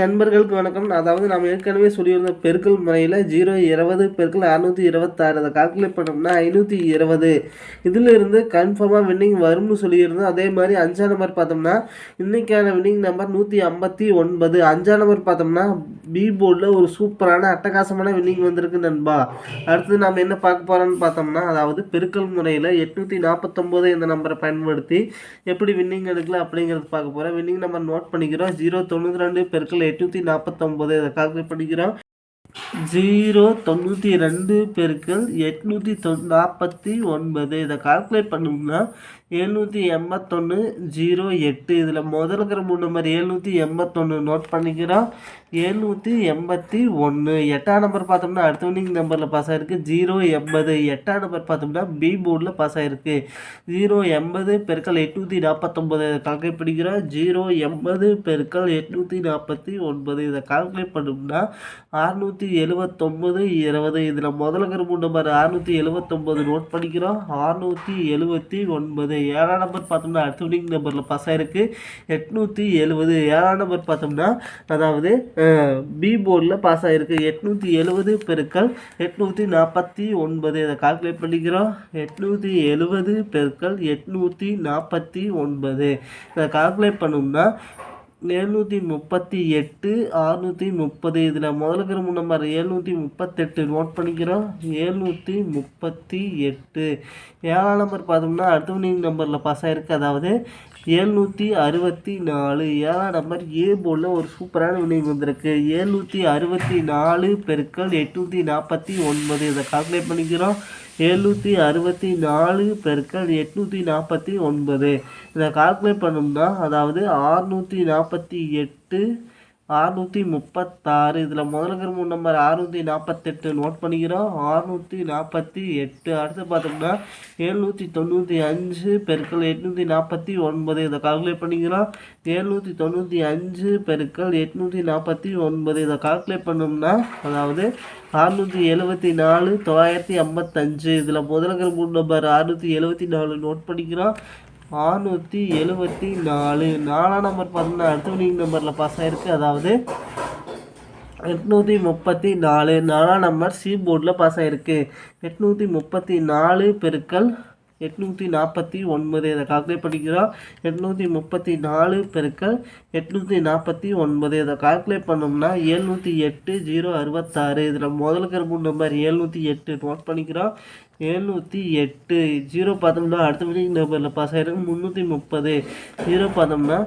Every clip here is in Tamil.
நண்பர்களுக்கு வணக்கம். அதாவது நாம் ஏற்கனவே சொல்லியிருந்த பெருக்கல் முறையில் ஜீரோ இருபது பெருக்கல் அறுநூற்றி இருபத்தாறு. அதை கால்குலேட் பண்ணோம்னா ஐநூற்றி இருபது. இதிலிருந்து கன்ஃபார்மாக வின்னிங் வரும்னு சொல்லியிருந்தோம். அதே மாதிரி அஞ்சாம் நம்பர் பார்த்தோம்னா இன்றைக்கான வின்னிங் நம்பர் நூற்றி ஐம்பத்தி ஒன்பது. அஞ்சாம் நம்பர் பார்த்தோம்னா பி போர்டில் ஒரு சூப்பரான அட்டகாசமான வின்னிங் வந்திருக்கு நண்பா. அடுத்து நாம் என்ன பார்க்க போகிறோம்னு பார்த்தோம்னா அதாவது பெருக்கல் முறையில் எட்நூற்றி நாற்பத்தொம்போது இந்த நம்பரை பயன்படுத்தி எப்படி வின்னிங் எடுக்கலாம் அப்படிங்கிறது பார்க்க போகிறோம் வின்னிங் நம்பர் நோட் பண்ணிக்கிறோம். ஜீரோ தொண்ணூற்றி ரெண்டு பெருக்கல் எட்நூற்றி நாற்பத்தொம்போது இதை கால்குலேட் பண்ணிக்கிறோம். ஜீரோ தொண்ணூற்றி ரெண்டு பெருக்கள் எட்நூற்றி தொ நாற்பத்தி ஒன்பது இதை கால்குலேட் பண்ணோம்னா எழுநூற்றி எண்பத்தொன்று ஜீரோ எட்டு. இதில் முதல்ல இருக்கிற மூணு நம்பர் எழுநூற்றி எண்பத்தொன்று நோட் பண்ணிக்கிறோம். எழுநூற்றி எண்பத்தி ஒன்று எட்டாம் நம்பர் பார்த்தோம்னா அடுத்த வினிங் நம்பரில் பாஸ் ஆகிருக்கு ஜீரோ எண்பது. எட்டாம் நம்பர் பார்த்தோம்னா பி போர்டில் பாஸ் ஆகிருக்கு ஜீரோ எண்பது பெருக்கள் எட்நூற்றி நாற்பத்தொம்பது இதை கால்குலேட் பண்ணிக்கிறோம். ஜீரோ எண்பது பெருக்கள் எட்நூற்றி நாற்பத்தி ஒன்பது. இதை கால்குலேட் பண்ணோம்னா அறுநூற்றி எழுவத்தொம்பது இருபது. இதில் முதல்ல இருக்கிற நம்பர் அறுநூற்றி எழுவத்தொம்பது நோட் பண்ணிக்கிறோம். அறுநூற்றி எழுபத்தி ஒன்பது. ஏழாம் நம்பர் பார்த்தோம்னா அடுத்த வினிங் நம்பரில் பாஸ் ஆகிருக்கு எட்நூற்றி எழுபது. ஏழாம் நம்பர் பார்த்தோம்னா அதாவது பி போர்டில் பாஸ் ஆகிருக்கு எட்நூற்றி எழுபது பெருக்கள் எட்நூற்றி நாற்பத்தி ஒன்பது. இதை கால்குலேட் பண்ணிக்கிறோம். எட்நூற்றி எழுபது பெருக்கள் எட்நூற்றி நாற்பத்தி ஒன்பது. இதை கால்குலேட் பண்ணோம்னா எழுநூற்றி முப்பத்தி எட்டு அறுநூற்றி முப்பது. இதில் முதல்ல இருக்கிற நம்பர் எழுநூற்றி முப்பத்தெட்டு நோட் பண்ணிக்கிறோம். எழுநூற்றி முப்பத்தி எட்டு. ஏழாம் நம்பர் பார்த்தோம்னா அடுத்த வினிங் நம்பரில் பாஸ் ஆகிருக்கு அதாவது எழுநூற்றி அறுபத்தி நாலு. ஏழாம் நம்பர் ஏ போர்டில் ஒரு சூப்பரான வினிங் வந்திருக்கு. எழுநூற்றி அறுபத்தி நாலு பெருக்கள் எட்நூற்றி நாற்பத்தி ஒன்பது. இதை கால்குலேட் பண்ணிக்கிறோம். எழுநூற்றி அறுபத்தி நாலு பெருக்கள் எட்நூற்றி நாற்பத்தி ஒன்பது. இதை கால்குலேட் பண்ணோம்னா அதாவது ஆறுநூற்றி நாற்பத்தி எட்டு அறுநூற்றி முப்பத்தாறு. இதில் முதல்ல இருக்கிற மூணு நம்பர் அறுநூற்றி நாற்பத்தெட்டு நோட் பண்ணிக்கிறோம். அறுநூற்றி நாற்பத்தி எட்டு. அடுத்து பார்த்தோம்னா எழுநூற்றி தொண்ணூற்றி அஞ்சு பெருக்கள் எட்நூற்றி நாற்பத்தி ஒன்பது. இதை கால்குலேட் பண்ணிக்கிறோம். எழுநூற்றி தொண்ணூற்றி அஞ்சு பெருக்கள் எட்நூற்றி நாற்பத்தி ஒன்பது. இதை கால்குலேட் பண்ணோம்னா அதாவது அறுநூற்றி எழுபத்தி நாலு தொள்ளாயிரத்தி ஐம்பத்தஞ்சு. இதில் முதல்ல இருக்கிற மூணு நம்பர் அறுநூற்றி எழுபத்தி நாலு நோட் பண்ணிக்கிறோம். ஆறுநூற்றி எழுபத்தி நாலு. நாலாம் நம்பர் பார்த்தோம்னா அடுத்த வினிங் நம்பரில் பாஸ் ஆகிருக்கு அதாவது எட்நூற்றி முப்பத்தி நாலு. நாலாம் நம்பர் சி போர்டில் பாஸ் ஆகிருக்கு எட்நூற்றி முப்பத்தி நாலு பெருக்கள் எட்நூற்றி நாற்பத்தி ஒன்பது. இதை கால்குலேட் பண்ணிக்கிறோம். எட்நூற்றி முப்பத்தி நாலு பெருக்கள் எட்நூற்றி நாற்பத்தி ஒன்பது. இதை கால்குலேட் பண்ணோம்னா எழுநூற்றி எட்டு ஜீரோ அறுபத்தாறு. இதில் முதல்ல மூணு நம்பர் எழுநூற்றி எட்டு. நோட் பண்ணிக்கிறோம். எழுநூற்றி எட்டு. ஜீரோ பார்த்தோம்னா அடுத்த வினிங் நம்பரில் பாஸ் ஆகிருக்கு முந்நூற்றி முப்பது. ஜீரோ பார்த்தோம்னா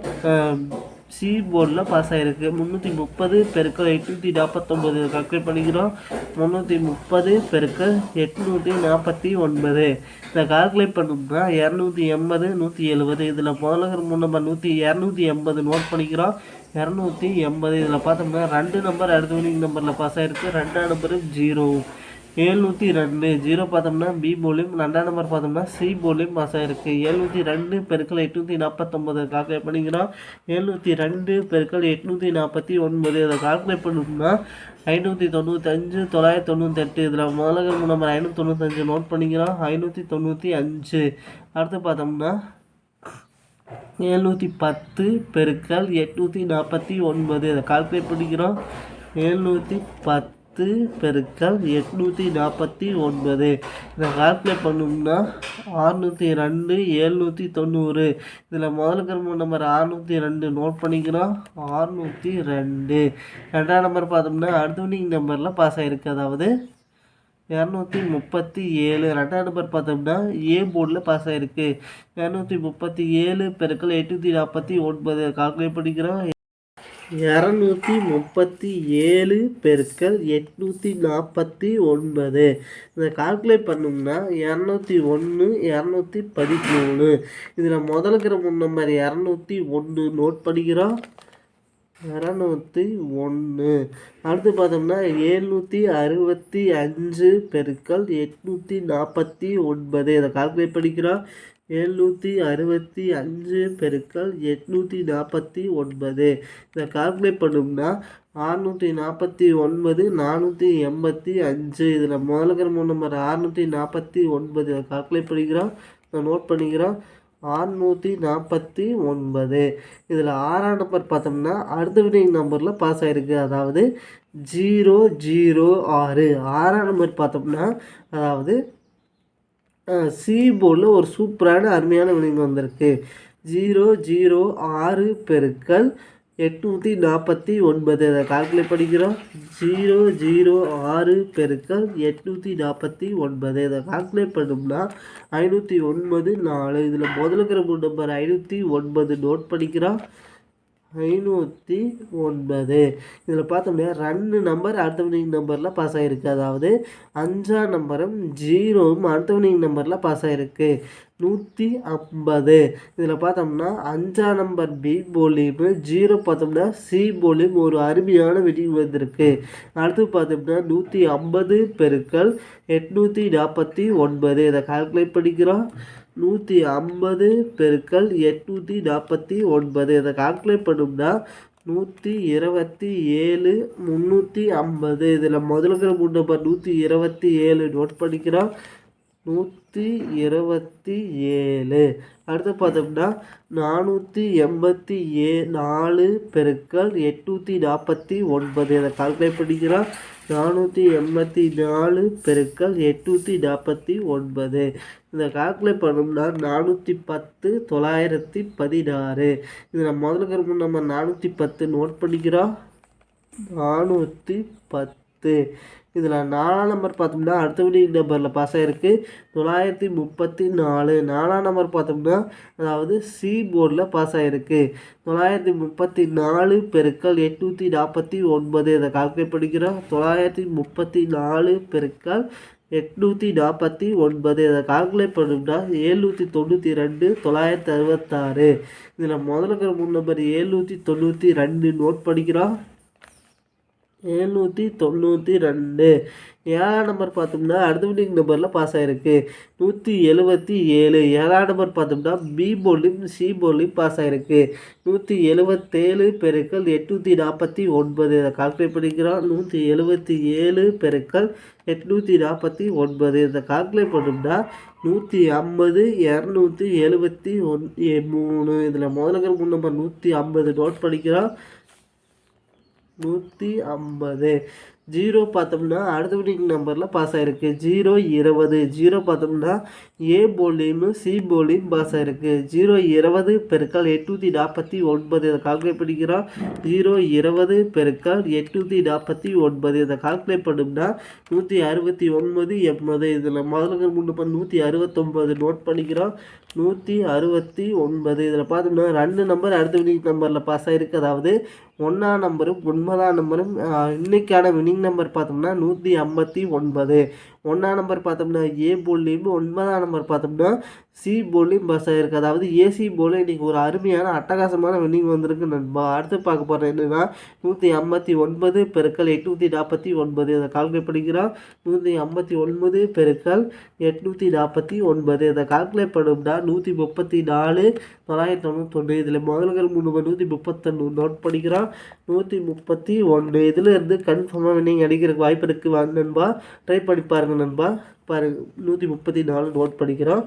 சி போர்டில் பாஸ் ஆகிருக்கு முந்நூற்றி முப்பது பெருக்கல் எட்நூற்றி நாற்பத்தொம்பது கல்குலேட் பண்ணிக்கிறோம். முந்நூற்றி முப்பது பெருக்கல் எட்நூற்றி நாற்பத்தி ஒன்பது. இதை கால்குலேட் பண்ணோம்னா இரநூத்தி எண்பது நூற்றி எழுபது. இதில் முதல்ல மூணு நம்பர் நூற்றி இரநூத்தி எண்பது நோட் பண்ணிக்கிறோம். இரநூத்தி எண்பது. இதில் பார்த்தோம்னா ரெண்டு நம்பர் அடுத்த வினிங் நம்பரில் பாஸ் ஆகிருக்கு ரெண்டாம் நம்பரு ஜீரோ. எழுநூற்றி ரெண்டு ஜீரோ பார்த்தோம்னா பி போலியும் ரெண்டாம் நம்பர் பார்த்தோம்னா சி போலியும் பாஸ் ஆகிருக்கு எழுநூற்றி ரெண்டு பெருக்கள் எட்நூற்றி நாற்பத்தொம்பது கால்குலேட் பண்ணிக்கிறோம். எழுநூற்றி ரெண்டு பெருக்கள் எட்நூற்றி நாற்பத்தி ஒன்பது அதை கால்குலேட் பண்ணோம்னா ஐநூற்றி தொண்ணூத்தஞ்சு தொள்ளாயிரத்தி தொண்ணூத்தெட்டு இதில் முதல்ல நம்பர் ஐநூற்றி தொண்ணூத்தஞ்சு நோட் பண்ணிக்கிறோம். ஐநூற்றி தொண்ணூற்றி அஞ்சு. அடுத்து பார்த்தோம்னா எழுநூற்றி பத்து பெருக்கள் எட்நூற்றி நாற்பத்தி ஒன்பது அதை கால்குலேட் பண்ணிக்கிறோம். எழுநூற்றி பத்து பெருக்கல் எட்நூற்றி நாற்பத்தி ஒன்பது. இதை கால்குலேட் பண்ணோம்னா ஆறுநூற்றி ரெண்டு எழுநூற்றி தொண்ணூறு. இதில் முதல் இருக்கிற நம்பர் ஆறுநூற்றி ரெண்டு. நோட் பண்ணிக்கிறோம். ஆறுநூற்றி ரெண்டு. ரெண்டாம் நம்பர் பார்த்தோம்னா அடுத்த வினிங் நம்பரில் பாஸ் ஆகிருக்கு அதாவது இரநூத்தி முப்பத்தி ஏழு. ரெண்டாம் நம்பர் பார்த்தோம்னா ஏ போர்டில் பாஸ் ஆகிருக்கு இரநூத்தி முப்பத்தி ஏழு பெருக்கள் எட்நூற்றி நாற்பத்தி ஒன்பது. கால்குலேட் பண்ணிக்கிறோம். இரநூத்தி முப்பத்தி ஏழு பெருக்கள் எட்நூற்றி நாற்பத்தி ஒன்பது. இதை கால்குலேட் பண்ணோம்னா இரநூத்தி ஒன்று இரநூத்தி பதிமூணு. இதில் முதல்ல இருக்கிற மாதிரி நம்பர் இரநூத்தி ஒன்று நோட் பண்ணிக்கிறோம் இரநூத்தி ஒன்று. அடுத்து பார்த்தோம்னா எழுநூற்றி அறுபத்தி அஞ்சு பெருக்கள் எட்நூற்றி நாற்பத்தி ஒன்பது. இதை கால்குலேட் பண்ணிக்கிறோம். எழுநூற்றி அறுபத்தி அஞ்சு பெருக்கள் எட்நூற்றி நாற்பத்தி ஒன்பது. இதை கால்குலேட் பண்ணோம்னா ஆறுநூற்றி நாற்பத்தி ஒன்பது நானூற்றி எண்பத்தி அஞ்சு. இதில் முதல்ல இருக்கிற மூணு நம்பர் ஆறுநூற்றி நாற்பத்தி ஒன்பது இதை கால்குலேட் பண்ணிக்கிறோம். நோட் பண்ணிக்கிறோம். ஆறுநூற்றி நாற்பத்தி ஒன்பது. இதில் ஆறாம் நம்பர் பார்த்தோம்னா அடுத்த வினிங் நம்பரில் பாஸ் ஆகிருக்கு அதாவது ஜீரோ ஜீரோ ஆறு. ஆறாம் நம்பர் பார்த்தோம்னா அதாவது சி போர்டில் ஒரு சூப்பரான அருமையான வினிங் வந்திருக்கு. ஜீரோ ஜீரோ ஆறு பெருக்கல் எட்நூற்றி நாற்பத்தி ஒன்பது. அதை கால்குலேட் பண்ணிக்கிறோம். ஜீரோ ஜீரோ ஆறு பெருக்கல் எட்நூற்றி நாற்பத்தி ஒன்பது. இதை கால்குலேட் பண்ணோம்னா ஐநூற்றி ஒன்பது நாலு. இதில் முதலுக்கிற மூணு நம்பர் ஐநூற்றி ஒன்பது நோட் பண்ணிக்கிறோம். ஐநூற்றி ஒன்பது. இதில் பார்த்தோம்னா ரெண்டு நம்பர் அடுத்த வினிங் நம்பரில் பாஸ் ஆகிருக்கு அதாவது அஞ்சாம் நம்பரும் ஜீரோவும் அடுத்த வினிங் நம்பரில் பாஸ் ஆகிருக்கு நூற்றி ஐம்பது. இதில் பார்த்தோம்னா அஞ்சாம் நம்பர் பி போலியும் ஜீரோ பார்த்தோம்னா சி போலியும் ஒரு அருமையான வினிங் வந்திருக்கு. அடுத்து பார்த்தோம்னா நூற்றி ஐம்பது பெருக்கள் எட்நூற்றி நாற்பத்தி ஒன்பது. இதை கால்குலேட் பண்ணிக்கிறோம். நூற்றி ஐம்பது பெருக்கல் எட்நூற்றி நாற்பத்தி ஒன்பது. இதை கால்குலேட் பண்ணோம்னா நூற்றி இருபத்தி ஏழு முந்நூற்றி ஐம்பது. இதில் முதல்ல மூணு நம்பர் நூற்றி இருபத்தி ஏழு. நோட் பண்ணிக்கிறோம். நூற்றி இருபத்தி ஏழு. அடுத்து பார்த்தோம்னா நானூற்றி எண்பத்தி ஏ நாலு பெருக்கள் எட்நூற்றி நாற்பத்தி ஒன்பது. இதை கால்குலேட் பண்ணிக்கிறோம். நானூற்றி எண்பத்தி நாலு பெருக்கல் எட்நூற்றி நாற்பத்தி ஒன்பது. இதை கால்குலேட் பண்ணோம்னா நானூற்றி பத்து தொள்ளாயிரத்தி பதினாறு. இதில் முதல்ல நம்ம நானூற்றி பத்து நோட் பண்ணிக்கிறோம். நானூற்றி பத்து. இதில் நாலாம் நம்பர் பார்த்தோம்னா அடுத்த வினிங் நம்பரில் பாஸ் ஆகிருக்கு தொள்ளாயிரத்தி முப்பத்தி நாலு நாலாம் நம்பர் பார்த்தோம்னா அதாவது சி போர்டில் பாஸ் ஆகிருக்கு தொள்ளாயிரத்தி முப்பத்தி நாலு பெருக்கள் எட்நூற்றி நாற்பத்தி ஒன்பது இதை கால்குலேட் பண்ணிக்கிறோம். தொள்ளாயிரத்தி முப்பத்தி நாலு பெருக்கள் எட்நூற்றி நாற்பத்தி ஒன்பது இதை கால்குலேட் பண்ணோம்னா ஏழ்நூற்றி தொண்ணூற்றி ரெண்டு தொள்ளாயிரத்தி அறுபத்தாறு. இதில் முதல்ல இருக்கிற மூணு நம்பர் ஏழ்நூற்றி தொண்ணூற்றி ரெண்டு நோட் பண்ணிக்கிறோம். எழுநூற்றி தொண்ணூற்றி ரெண்டு. ஏழாம் நம்பர் பார்த்தோம்னா அடுத்த வினிங் நம்பரில் பாஸ் ஆகிருக்கு நூற்றி எழுபத்தி ஏழு. ஏழாம் நம்பர் பார்த்தோம்னா பி போலியும் சி போலியும் பாஸ் ஆகிருக்கு நூற்றி எழுபத்தேழு பெருக்கள் எட்நூற்றி நாற்பத்தி ஒன்பது. இதை கால்குலேட் பண்ணிக்கிறோம். நூற்றி எழுபத்தி ஏழு பெருக்கள் எட்நூற்றி நாற்பத்தி ஒன்பது. இதை கால்குலேட் பண்ணோம்னா நூற்றி ஐம்பது இரநூத்தி எழுபத்தி ஒன் மூணு. இதில் முதல்ல மூணு நம்பர் நூற்றி ஐம்பது. நோட் பண்ணிக்கிறோம். நூற்றி ஐம்பது. ஜீரோ பார்த்தோம்னா அடுத்த வினிங் நம்பரில் பாஸ் ஆகிருக்கு ஜீரோ இருபது. ஜீரோ பார்த்தோம்னா ஏ போலியும் சி போலியும் பாஸ் ஆகிருக்கு ஜீரோ இருபது பெருக்கால் எட்நூற்றி நாற்பத்தி ஒன்பது இதை கால்குலேட் பண்ணிக்கிறோம். ஜீரோ இருபது பெருக்கால் எட்நூற்றி நாற்பத்தி ஒன்பது இதை கால்குலேட் பண்ணோம்னா நூற்றி அறுபத்தி ஒன்பது எண்பது. இதில் முதல்ல முன்னூற்றி நூற்றி அறுபத்தொம்பது நோட் பண்ணிக்கிறோம். நூற்றி அறுபத்தி ஒன்பது. இதில் பார்த்தோம்னா ரெண்டு நம்பர் அடுத்த வினிங் நம்பரில் பாஸ் ஆகிருக்கு அதாவது ஒன்றாம் நம்பரும் ஒன்பதாம் நம்பரும் இன்னைக்கான வினிங் நம்பர் பார்த்தோம்னா நூற்றி ஐம்பத்தி ஒன்பது. ஒன்றாம் நம்பர் பார்த்தோம்னா ஏ போல்லையும் ஒன்பதாம் நம்பர் பார்த்தோம்னா சி போல்லையும் பஸ் ஆகிருக்கு அதாவது ஏசி போல இன்றைக்கி ஒரு அருமையான அட்டகாசமான வின்னிங் வந்திருக்கு நண்பா. அடுத்து பார்க்க போகிறேன் என்னென்னா நூற்றி ஐம்பத்தி ஒன்பது பெருக்கள் எட்நூற்றி நாற்பத்தி ஒன்பது. அதை கால்குலேட் பண்ணிக்கிறோம். நூற்றி ஐம்பத்தி ஒன்பது பெருக்கள் எட்நூற்றி நாற்பத்தி ஒன்பது. அதை கால்குலேட் பண்ணோம்னா நூற்றி முப்பத்தி நாலு தொள்ளாயிரத்தி தொண்ணூத்தொன்று இதில் முதல்கள் மூணு நூற்றி முப்பத்தொன்று நோட் பண்ணிக்கிறோம். நூற்றி முப்பத்தி ஒன்று இதில் இருந்து கன்ஃபார்மாக வின்னிங் அடிக்கிறதுக்கு வாய்ப்பு இருக்குது வாங்க நண்பா. ட்ரை பண்ணி பாருங்கள் நண்பா பாருங்கள் நூற்றி முப்பத்தி நாலு நோட் பண்ணிக்கிறோம்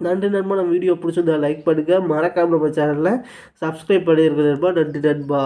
நன்றி நண்பா நம்ம வீடியோ பிடிச்சிருந்தா லைக் பண்ணுங்கள் மறக்காமல் நம்ம சேனலில் சப்ஸ்கிரைப் பண்ணியிருக்க நண்பா. நன்றி நண்பா.